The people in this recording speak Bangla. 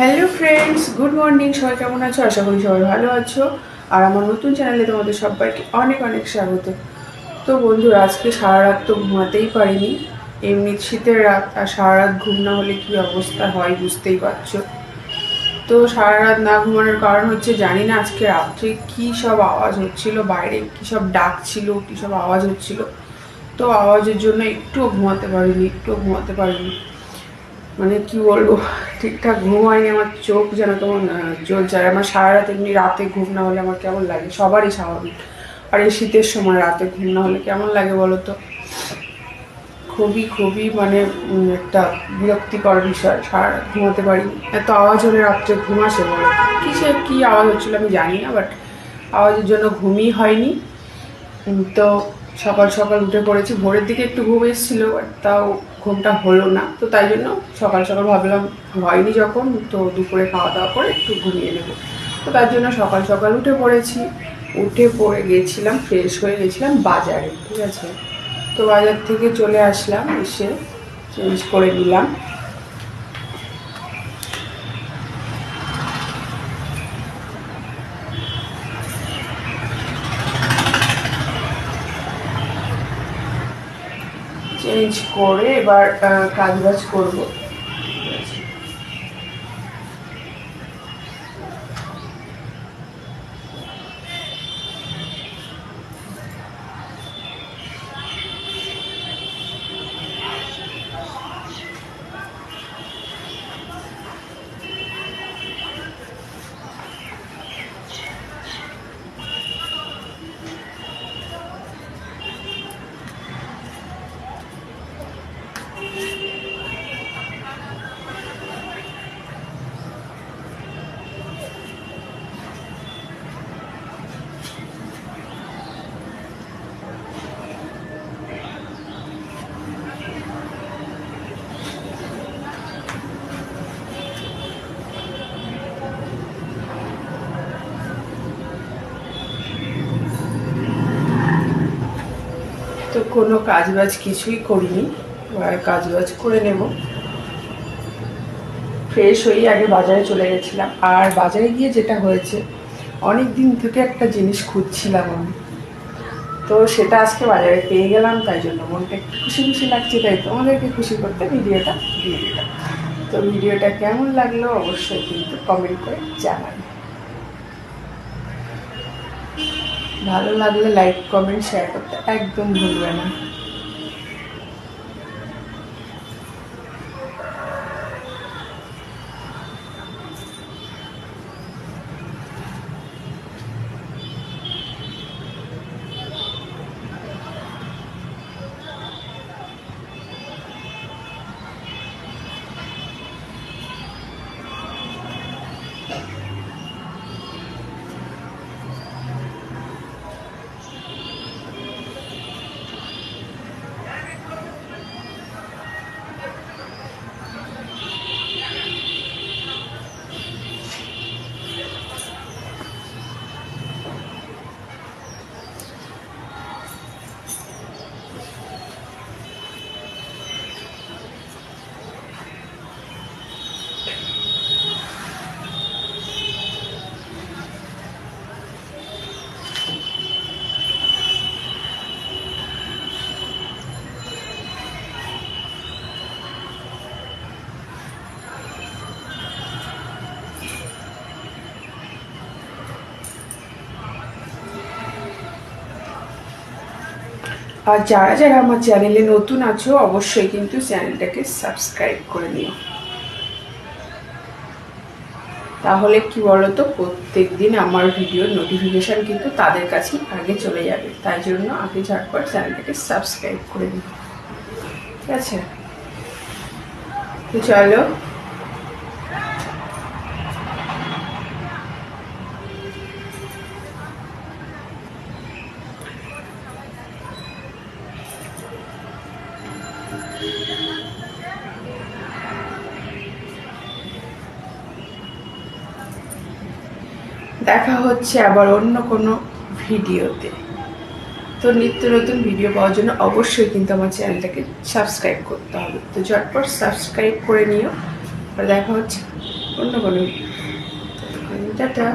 হ্যালো ফ্রেন্ডস গুড মর্নিং সবাই কেমন আছো? আশা করি সবাই ভালো আছো। আর আমার নতুন চ্যানেলে তোমাদের সবাইকে অনেক অনেক স্বাগত। তো বন্ধুরা, আজকে সারা রাত তো ঘুমাতেই পারিনি। এমনি শীতের রাত, আর সারা রাত ঘুম না হলে কী অবস্থা হয় বুঝতেই পারছ। তো সারা রাত না ঘুমানোর কারণ হচ্ছে জানি না আজকে রাত্রে কী সব আওয়াজ হচ্ছিল, বাইরে কী সব ডাক ছিল কী সব আওয়াজ হচ্ছিল। তো আওয়াজের জন্য একটুও ঘুমাতে পারিনি, একটুও ঘুমাতে পারিনি। মানে কি বলব ঠিকঠাক ঘুম হয়নি আমার চোখ যেন আহ, জ্বলছে। আর আমার সারা রাত এমনি রাতে ঘুম না হলে আমার কেমন লাগে? সবারই স্বাভাবিক। আর এই শীতের সময় রাতে ঘুম না হলে কেমন লাগে বলো তো? খুবই খুবই মানে একটা বিরক্তিকর বিষয়। সারা রাত ঘুমাতে পারি এত আওয়াজ হলে রাত্রে ঘুম আসে বলো? কিসে কী আওয়াজ হচ্ছিল আমি জানি না বাট আওয়াজের জন্য ঘুমই হয়নি। তো সকাল সকাল উঠে পড়েছি। ভোরের দিকে একটু ঘুম এসেছিল তাও ঘুমটা হলো না। তো তাই জন্য সকাল সকাল ভাবলাম, হয়নি যখন, তো দুপুরে খাওয়া দাওয়া করে একটু ঘুমিয়ে নেব। তো তার জন্য সকাল সকাল উঠে পড়েছি। উঠে পড়ে গেছিলাম ফ্রেশ হয়ে গেছিলাম বাজারে, ঠিক আছে? তো বাজার থেকে চলে আসলাম, এসে চেঞ্জ করে নিলাম। চেঞ্জ করে এবার কাজ বাজ করব। কোনো কাজ বাজ কিছুই করিনি কাজ বাজ করে নেব। ফ্রেশ হয়ে আগে বাজারে চলে গেছিলাম। আর বাজারে গিয়ে যেটা হয়েছে অনেক দিন থেকে একটা জিনিস খুঁজছিলাম আমি। তো সেটা আজকে বাজারে পেয়ে গেলাম, তাই জন্য মনটা একটু খুশি খুশি লাগছে, তাই তোমাদেরকে খুশি করতে ভিডিওটা দিয়ে দিলাম। তো ভিডিওটা কেমন লাগল অবশ্যই কিন্তু কমেন্ট করে জানাবে। ভালো লাগলে লাইক কমেন্ট শেয়ার করতে একদম ভুলবে না। আর যারা যারা আমার চ্যানেলে নতুন আছো, অবশ্যই কিন্তু চ্যানেলটাকে সাবস্ক্রাইব করে নিও। তাহলে কি বলতো প্রত্যেক দিন আমার ভিডিওর নোটিফিকেশান কিন্তু তাদের কাছেই আগে চলে যাবে। তাই জন্য আগে ঝটপট চ্যানেলটাকে সাবস্ক্রাইব করে দিই ঠিক আছে? তো চলো দেখা হচ্ছে আবার অন্য কোনো ভিডিওতে। তো নিত্য নতুন ভিডিও পাওয়ার জন্য অবশ্যই কিন্তু আমার চ্যানেলটাকে সাবস্ক্রাইব করতে হবে। তো ঝটপট সাবস্ক্রাইব করে নিও। আর দেখা হচ্ছে অন্য কোনো টাটা।